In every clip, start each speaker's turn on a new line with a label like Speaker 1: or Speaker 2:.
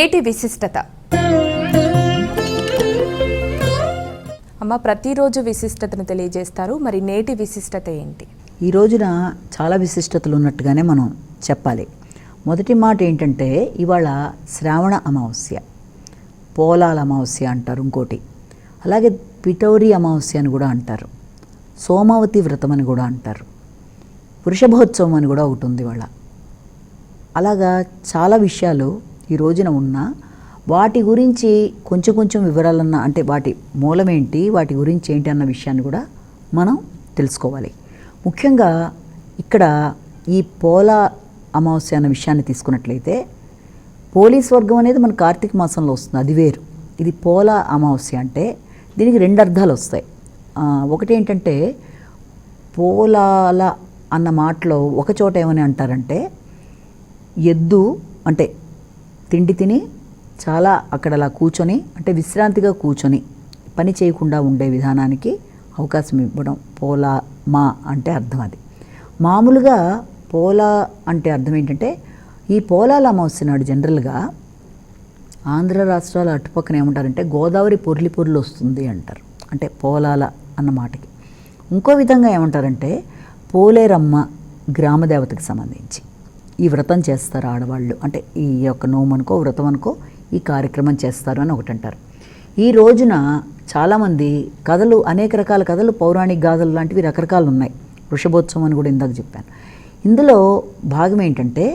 Speaker 1: నేటి విశిష్టత. అమ్మ ప్రతిరోజు విశిష్టతను తెలియజేస్తారు. మరి నేటి విశిష్టత ఏంటి?
Speaker 2: ఈ రోజున చాలా విశిష్టతలు ఉన్నట్టుగానే మనం చెప్పాలి. మొదటి మాట ఏంటంటే ఇవాళ శ్రావణ అమావాస్య. పోలాల అమావాస్య అంటారు ఇంకోటి. అలాగే పిటౌరి అమావాస్య అని కూడా అంటారు. సోమావతి వ్రతం అని కూడా అంటారు. వృషభోత్సవం అని కూడా ఒకటి ఉంది ఇవాళ. అలాగా చాలా విషయాలు ఈ రోజున ఉన్నా వాటి గురించి కొంచెం కొంచెం వివరాలన్న అంటే వాటి మూలమేంటి వాటి గురించి ఏంటి అన్న విషయాన్ని కూడా మనం తెలుసుకోవాలి. ముఖ్యంగా ఇక్కడ ఈ పోల అమావాస్య అన్న విషయాన్ని తీసుకున్నట్లయితే పోలీస్ వర్గం అనేది మన కార్తీక మాసంలో వస్తుంది. అది వేరు. ఇది పోల అమావాస్య అంటే దీనికి రెండు అర్థాలు వస్తాయి. ఒకటి ఏంటంటే పోలాల అన్న మాటలో ఒక చోట ఏమని అంటారంటే ఎద్దు అంటే తిండి తిని చాలా అక్కడ అలా కూర్చొని అంటే విశ్రాంతిగా కూర్చొని పని చేయకుండా ఉండే విధానానికి అవకాశం ఇవ్వడం పోలా మా అంటే అర్థం అది. మామూలుగా పోలా అంటే అర్థం ఏంటంటే ఈ పోలాల అమావాస్య నాడు జనరల్గా ఆంధ్ర రాష్ట్రాల అటుపక్కన ఏమంటారంటే గోదావరి పొర్లి పొర్లు వస్తుంది అంటారు. అంటే పోలాల అన్న మాటకి. ఇంకో విధంగా ఏమంటారంటే పోలేరమ్మ గ్రామదేవతకి సంబంధించి. ఈ వ్రతం చేస్తారు ఆడవాళ్ళు. అంటే ఈ యొక్క నోము అనుకో వ్రతం అనుకో ఈ కార్యక్రమం చేస్తారు అని ఒకటి అంటారు ఈ రోజున చాలామంది కథలు అనేక రకాల కథలు పౌరాణిక గాథలు లాంటివి రకరకాలు ఉన్నాయి వృషభోత్సవం అని కూడా ఇందాక చెప్పాను. ఇందులో భాగం ఏంటంటే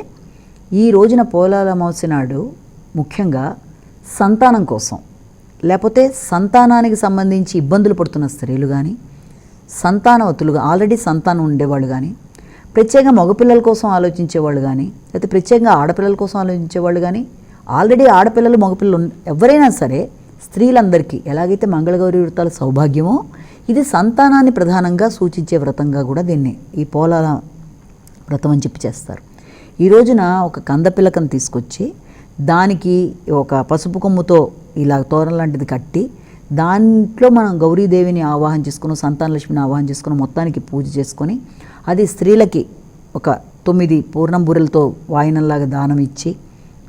Speaker 2: ఈ రోజున పోలాల అమావాస్య నాడు ముఖ్యంగా సంతానం కోసం లేకపోతే సంతానానికి సంబంధించి ఇబ్బందులు పడుతున్న స్త్రీలు కానీ సంతానవతులుగా ఆల్రెడీ సంతానం ఉండేవాళ్ళు కానీ ప్రత్యేకంగా మగపిల్లల కోసం ఆలోచించేవాళ్ళు కానీ లేకపోతే ప్రత్యేకంగా ఆడపిల్లల కోసం ఆలోచించేవాళ్ళు కానీ ఆల్రెడీ ఆడపిల్లలు మగపిల్లలు ఎవరైనా సరే స్త్రీలందరికీ ఎలాగైతే మంగళగౌరి వ్రతాల సౌభాగ్యమో ఇది సంతానాన్ని ప్రధానంగా సూచించే వ్రతంగా కూడా దీన్ని ఈ పోలాల వ్రతం అని చెప్పి చేస్తారు. ఈ రోజున ఒక కందపిల్లకను తీసుకొచ్చి దానికి ఒక పసుపు కొమ్ముతో ఇలా తోరం లాంటిది కట్టి దాంట్లో మనం గౌరీదేవిని ఆవాహన చేసుకుని సంతానలక్ష్మిని ఆవాహన చేసుకుని మొత్తానికి పూజ చేసుకొని అది స్త్రీలకి ఒక తొమ్మిది పూర్ణంబురలతో వాయినంలాగా దానం ఇచ్చి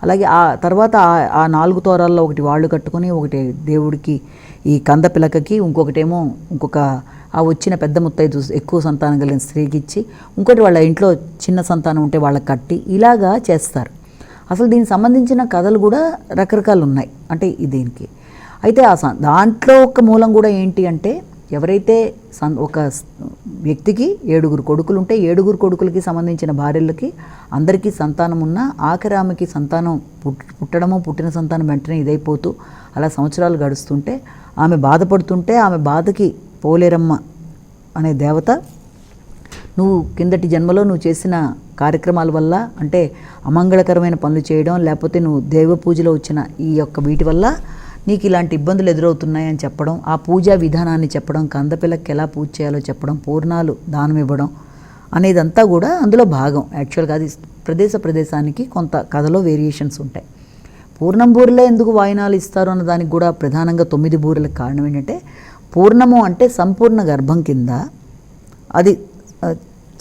Speaker 2: అలాగే ఆ తర్వాత ఆ- నాలుగు తోరాల్లో ఒకటి వాళ్ళు కట్టుకొని ఒకటి దేవుడికి ఈ కంద పిలకకి ఇంకొకటేమో ఇంకొక ఆ వచ్చిన పెద్ద ముత్తైదు ఎక్కువ సంతానం కలిగిన స్త్రీకి ఇచ్చి ఇంకోటి వాళ్ళ ఇంట్లో చిన్న సంతానం ఉంటే వాళ్ళకి కట్టి ఇలాగా చేస్తారు. అసలు దీనికి సంబంధించిన కథలు కూడా రకరకాలు ఉన్నాయి. అంటే దీనికి. అయితే ఆ దాంట్లో ఒక మూలం కూడా ఏంటి అంటే ఎవరైతే సన్ ఒక వ్యక్తికి ఏడుగురు కొడుకులు ఉంటే ఏడుగురు కొడుకులకి సంబంధించిన భార్యలకి అందరికీ సంతానం ఉన్న ఆఖరి ఆమెకి సంతానం పుట్ పుట్టడమో పుట్టిన సంతానం వెంటనే ఇదైపోతూ అలా సంవత్సరాలు గడుస్తుంటే ఆమె బాధపడుతుంటే ఆమె బాధకి పోలేరమ్మ అనే దేవత నువ్వు కిందటి జన్మలో నువ్వు చేసిన కార్యక్రమాల వల్ల అంటే అమంగళకరమైన పనులు చేయడం లేకపోతే నువ్వు దేవ పూజలో వచ్చిన ఈ యొక్క వీటి వల్ల నీకు ఇలాంటి ఇబ్బందులు ఎదురవుతున్నాయని చెప్పడం ఆ పూజా విధానాన్ని చెప్పడం కందపిల్లకి ఎలా పూజ చేయాలో చెప్పడం పూర్ణాలు దానం ఇవ్వడం అనేదంతా కూడా అందులో భాగం. యాక్చువల్గా అది ప్రదేశ ప్రదేశానికి కొంత కథలో వేరియేషన్స్ ఉంటాయి. పూర్ణం బూరెలే ఎందుకు వాయినాలు ఇస్తారు అన్న దానికి కూడా ప్రధానంగా తొమ్మిది బూరెలకు కారణం ఏంటంటే పూర్ణము అంటే సంపూర్ణ గర్భం కింద అది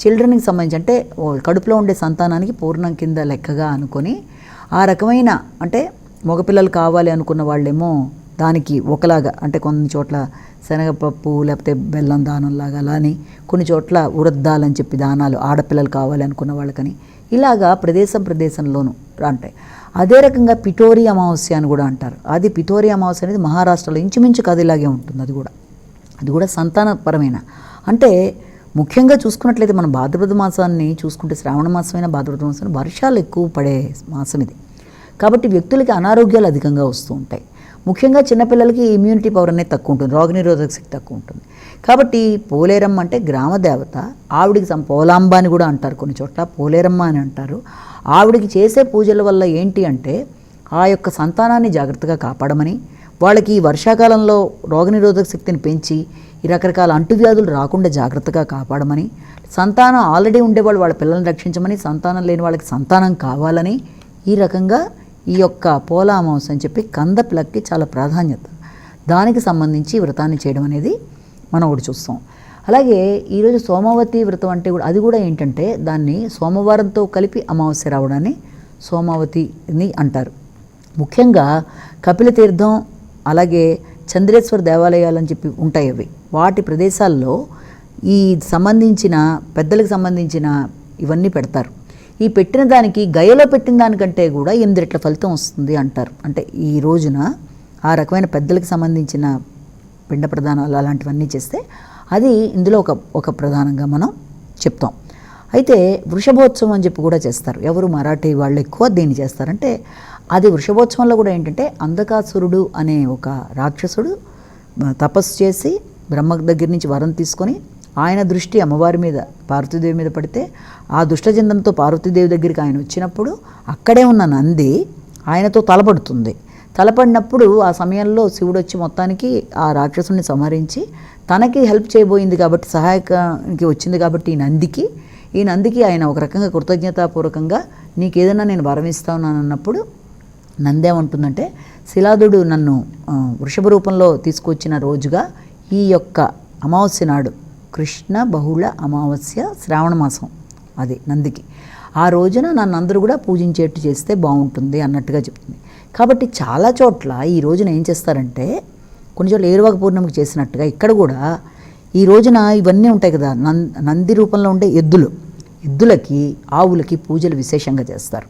Speaker 2: చిల్డ్రన్కి సంబంధించి అంటే కడుపులో ఉండే సంతానానికి పూర్ణం కింద లెక్కగా అనుకొని ఆ రకమైన అంటే మగపిల్లలు కావాలి అనుకున్న వాళ్ళేమో దానికి ఒకలాగా అంటే కొన్ని చోట్ల శనగపప్పు లేకపోతే బెల్లం దానంలాగా అలా అని కొన్ని చోట్ల ఉరద్దాలని చెప్పి దానాలు ఆడపిల్లలు కావాలి అనుకున్న వాళ్ళకని ఇలాగా ప్రదేశం ప్రదేశంలోనూ అంటాయి. అదే రకంగా పిటోరి అమావాస్య అని కూడా అంటారు. అది పిటోరి అమావాస్య అనేది మహారాష్ట్రలో ఇంచుమించు కథ ఇలాగే ఉంటుంది. అది కూడా అది కూడా సంతానపరమైన. అంటే ముఖ్యంగా చూసుకున్నట్లయితే మనం భాద్రపద మాసాన్ని చూసుకుంటే శ్రావణ మాసమైన భాద్రపద మాసం వర్షాలు ఎక్కువ పడే మాసం ఇది. కాబట్టి వ్యక్తులకి అనారోగ్యాలు అధికంగా వస్తూ ఉంటాయి. ముఖ్యంగా చిన్నపిల్లలకి ఇమ్యూనిటీ పవర్ అనేది తక్కువ ఉంటుంది. రోగనిరోధక శక్తి తక్కువ ఉంటుంది. కాబట్టి పోలేరమ్మ అంటే గ్రామ దేవత. ఆవిడికి సం పోలాంబ అని కూడా అంటారు కొన్ని చోట్ల. పోలేరమ్మ అని అంటారు. ఆవిడికి చేసే పూజల వల్ల ఏంటి అంటే ఆ యొక్క సంతానాన్ని జాగ్రత్తగా కాపాడమని వాళ్ళకి ఈ వర్షాకాలంలో రోగనిరోధక శక్తిని పెంచి ఈ రకరకాల అంటువ్యాధులు రాకుండా జాగ్రత్తగా కాపాడమని సంతానం ఆల్రెడీ ఉండేవాళ్ళు వాళ్ళ పిల్లల్ని రక్షించమని సంతానం లేని వాళ్ళకి సంతానం కావాలని ఈ రకంగా ఈ యొక్క పోలామాంసం అని చెప్పి కందపిలక్కి చాలా ప్రాధాన్యత. దానికి సంబంధించి వ్రతాన్ని చేయడం అనేది మనం ఒకటి చూస్తాం. అలాగే ఈరోజు సోమవతి వ్రతం అంటే కూడా అది కూడా ఏంటంటే దాన్ని సోమవారంతో కలిపి అమావాస్య రావడాన్ని సోమావతిని అంటారు. ముఖ్యంగా కపిల తీర్థం అలాగే చంద్రేశ్వర దేవాలయాలు అని చెప్పి ఉంటాయి అవి. వాటి ప్రదేశాల్లో ఈ సంబంధించిన పెద్దలకు సంబంధించిన ఇవన్నీ పెడతారు. ఈ పెట్టిన దానికి గయలో పెట్టిన దానికంటే కూడా ఎనిమిది రెట్ల ఫలితం వస్తుంది అంటారు. అంటే ఈ రోజున ఆ రకమైన పెద్దలకు సంబంధించిన పిండ ప్రధానాలు అలాంటివన్నీ చేస్తే అది ఇందులో ఒక ఒక ప్రధానంగా మనం చెప్తాం. అయితే వృషభోత్సవం అని చెప్పి కూడా చేస్తారు. ఎవరు మరాఠీ వాళ్ళు ఎక్కువ దీన్ని చేస్తారంటే అది వృషభోత్సవంలో కూడా ఏంటంటే అంధకాసురుడు అనే ఒక రాక్షసుడు తపస్సు చేసి బ్రహ్మ దగ్గర నుంచి వరం తీసుకొని ఆయన దృష్టి అమ్మవారి మీద పార్వతీదేవి మీద పడితే ఆ దుష్టజందంతో పార్వతీదేవి దగ్గరికి ఆయన వచ్చినప్పుడు అక్కడే ఉన్న నంది ఆయనతో తలపడుతుంది. తలపడినప్పుడు ఆ సమయంలో శివుడు వచ్చి మొత్తానికి ఆ రాక్షసుని సంహరించి తనకి హెల్ప్ చేయబోయింది కాబట్టి సహాయకానికి వచ్చింది కాబట్టి ఈ నందికి ఈ నందికి ఆయన ఒక రకంగా కృతజ్ఞతాపూర్వకంగా నీకు ఏదైనా నేను వరం ఇస్తాను అన్నప్పుడు నందేమంటుందంటే శిలాదుడు నన్ను వృషభ రూపంలో తీసుకొచ్చిన రోజుగా ఈ యొక్క అమావాస్య నాడు కృష్ణ బహుళ అమావాస్య శ్రావణ మాసం. అది నందికి. ఆ రోజున నన్ను అందరూ కూడా పూజించేట్టు చేస్తే బాగుంటుంది అన్నట్టుగా చెప్తుంది. కాబట్టి చాలా చోట్ల ఈ రోజున ఏం చేస్తారంటే కొన్ని చోట్ల ఏరువాక పూర్ణమికి చేసినట్టుగా ఇక్కడ కూడా ఈ రోజున ఇవన్నీ ఉంటాయి కదా నం నంది రూపంలో ఉండే ఎద్దులు. ఎద్దులకి ఆవులకి పూజలు విశేషంగా చేస్తారు.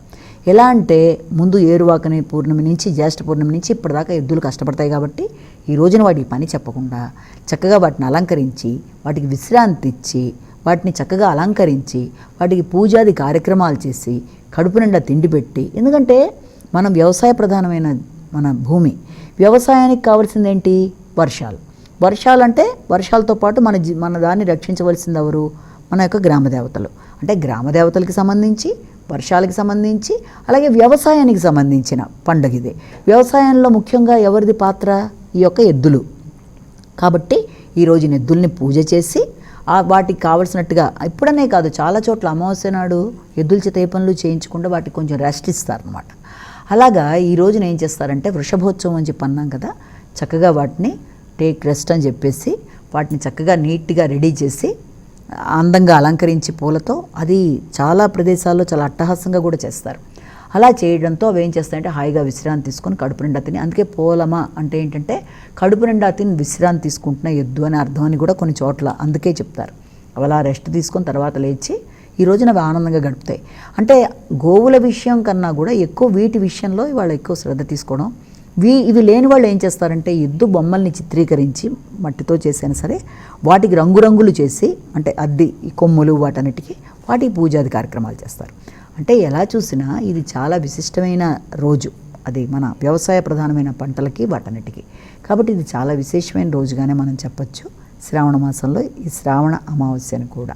Speaker 2: ఎలా అంటే ముందు ఏరువాకని పూర్ణమి నుంచి జ్యేష్ఠ పూర్ణమి నుంచి ఇప్పటిదాకా ఎద్దులు కష్టపడతాయి కాబట్టి ఈ రోజున వాటి పని చెప్పకుండా చక్కగా వాటిని అలంకరించి వాటికి విశ్రాంతి ఇచ్చి వాటిని చక్కగా అలంకరించి వాటికి పూజాది కార్యక్రమాలు చేసి కడుపు నిండా తిండి పెట్టి ఎందుకంటే మనం వ్యవసాయ ప్రధానమైన మన భూమి. వ్యవసాయానికి కావాల్సింది ఏంటి వర్షాలు. వర్షాలు అంటే వర్షాలతో పాటు మన జి మన దాన్ని రక్షించవలసింది ఎవరు? మన యొక్క గ్రామ దేవతలు. అంటే గ్రామ దేవతలకి సంబంధించి వర్షాలకి సంబంధించి అలాగే వ్యవసాయానికి సంబంధించిన పండుగ ఇది వ్యవసాయంలో ముఖ్యంగా ఎవరిది పాత్ర? ఈ యొక్క ఎద్దులు. కాబట్టి ఈరోజు ఎద్దుల్ని పూజ చేసి వాటికి కావలసినట్టుగా ఇప్పుడనే కాదు చాలా చోట్ల అమావాస్య నాడు ఎద్దుల చేత ఏ పనులు చేయించకుండా వాటికి కొంచెం రెస్ట్ ఇస్తారనమాట అలాగా ఈ రోజున ఏం చేస్తారంటే వృషభోత్సవం అని చెప్పి అన్నాం కదా చక్కగా వాటిని టేక్ రెస్ట్ అని చెప్పేసి వాటిని చక్కగా నీట్గా రెడీ చేసి అందంగా అలంకరించి పూలతో అది చాలా ప్రదేశాల్లో చాలా అట్టహాసంగా కూడా చేస్తారు. అలా చేయడంతో అవి ఏం చేస్తాయంటే హాయిగా విశ్రాంతి తీసుకొని కడుపు నిండా తిని అందుకే పోలమ అంటే ఏంటంటే కడుపు నిండా తిని విశ్రాంతి తీసుకుంటున్న ఎద్దు అని అర్థం అని కూడా కొన్ని చోట్ల అందుకే చెప్తారు. అవి అలా రెస్ట్ తీసుకొని తర్వాత లేచి ఈ రోజున అవి ఆనందంగా గడుపుతాయి. అంటే గోవుల విషయం కన్నా కూడా ఎక్కువ వీటి విషయంలో వాళ్ళు ఎక్కువ శ్రద్ధ తీసుకోవడం. వీ ఇవి లేని వాళ్ళు ఏం చేస్తారంటే ఎద్దు బొమ్మల్ని చిత్రీకరించి మట్టితో చేసైనా సరే వాటికి రంగురంగులు చేసి అంటే అద్ది ఈ కొమ్ములు వాటన్నిటికీ వాటికి పూజాది కార్యక్రమాలు చేస్తారు. అంటే ఎలా చూసినా ఇది చాలా విశిష్టమైన రోజు. అది మన వ్యవసాయ ప్రధానమైన పంటలకి వాటన్నిటికీ. కాబట్టి ఇది చాలా విశేషమైన రోజుగానే మనం చెప్పొచ్చు. శ్రావణ మాసంలో ఈ శ్రావణ అమావాస్యను కూడా.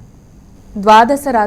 Speaker 1: ద్వాదశ రాశి